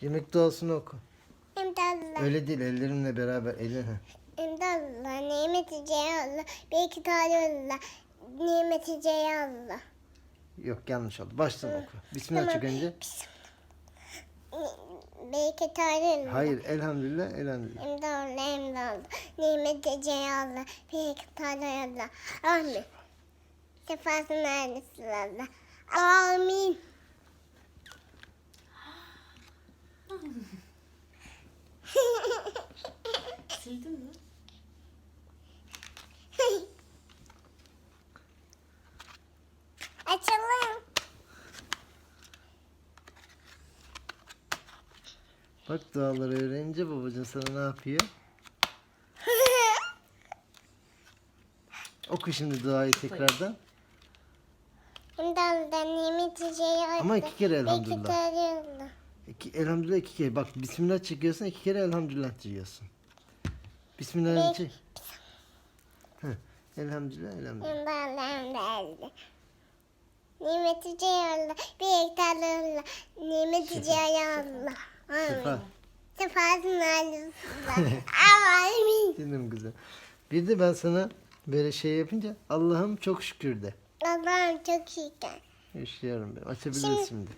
Yemek duasını oku. İmdallah. Öyle değil ellerinle beraber elin. İmdallah. Nimeti Allah. Bir iki tane Allah. Nimeti Allah. Yok yanlış oldu. Baştan oku. Bismillah Tamam. çık önce. Bir iki tane Allah. Hayır elhamdülillah elhamdülillah. İmdallah imdallah. Nimeti Allah. Bir iki tane Allah. Amin. Sefasını vermesin Allah. Amin. Sildin mi? Açalım. Bak duaları öğrenince babacığım sana ne yapıyor? Oku şimdi duayı tekrardan. İmdallah nimeti Allah. Ama iki kere elhamdülillah. İki, elhamdülillah iki kere. Bak bismillah çekiyorsun iki kere elhamdülillah diyorsun. Bismillah Bir- çek. Heh, Elhamdülillah elhamdülillah. İmdallah. Nimeti Allah. Bir Allah. Nimeti Allah. Amin. Sefasını vermesin Allah. Amin. Canım güzel. Bir de ben sana böyle şey yapınca Allah'ım çok şükür de. Allah'ım çok şükür. Yaşıyorum ben. Açabiliriz şimdi.